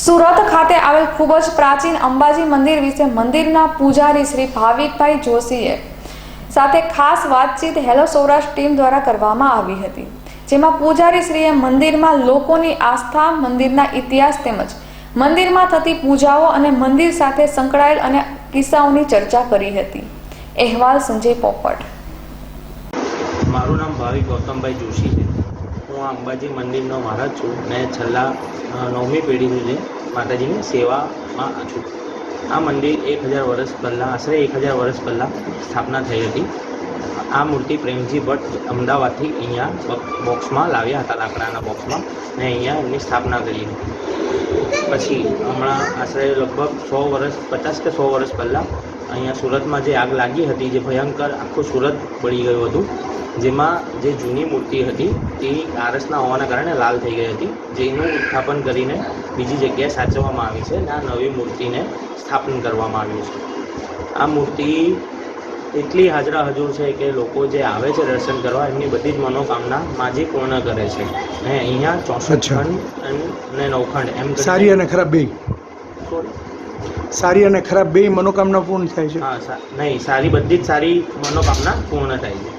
સુરત ખાતે આવેલ ખૂબ જ પ્રાચીન અંબાજી મંદિર વિશે મંદિરના પૂજારી શ્રી ભાવિકભાઈ જોશીએ સાથે ખાસ વાતચીત હેલો સૌરાષ્ટ્ર ટીમ દ્વારા કરવામાં આવી હતી, જેમાં પૂજારી શ્રીએ મંદિરમાં લોકોની આસ્થા, મંદિરના ઇતિહાસ તેમજ મંદિરમાં થતી પૂજાઓ અને મંદિર સાથે સંકળાયેલ અને કિસ્સાઓની ચર્ચા કરી હતી. અહેવાલ સંજય પોપટ. મારું નામ ભાવિક ગૌતમભાઈ જોશી છે. હું અંબાજી મંદિરનો મહારાજ છું ને છેલ્લા નવમી પેઢીનું છે માતાજીની સેવામાં છું. આ મંદિર એક હજાર વર્ષ પહેલાં, આશરે એક હજાર વર્ષ પહેલાં સ્થાપના થઈ હતી. આ મૂર્તિ પ્રેમજી ભટ્ટ અમદાવાદથી અહીંયા બોક્સમાં લાવ્યા હતા, લાકડાના બોક્સમાં ને અહીંયા એમની સ્થાપના કરી હતી. પછી હમણાં આશરે લગભગ સો વર્ષ, પચાસ કે સો વર્ષ પહેલાં અહીંયા સુરતમાં જે આગ લાગી હતી, જે ભયંકર આખું સુરત બળી ગયું હતું, જેમાં જે જૂની મૂર્તિ હતી, તે આરસના હોવાના કારણે લાલ થઈ ગઈ હતી જેનું ઉત્થાપન કરીને બીજી જગ્યાએ સાચવવામાં આવી છે અને આ નવી મૂર્તિને સ્થાપન કરવામાં આવ્યું છે. આ મૂર્તિ એટલી હાજરા હજુર છે કે લોકો જે આવે છે દર્શન કરવા એમની બધી જ મનોકામના માજી પૂર્ણ કરે છે. અને અહીંયા ચોસઠ. ખંડ અને નવખંડ એમ સારી અને ખરાબ બે? સારી? અને ખરાબ બે મનોકામના પૂર્ણ થાય છે? હા નહીં સારી બધી જ સારી મનોકામના પૂર્ણ થાય છે.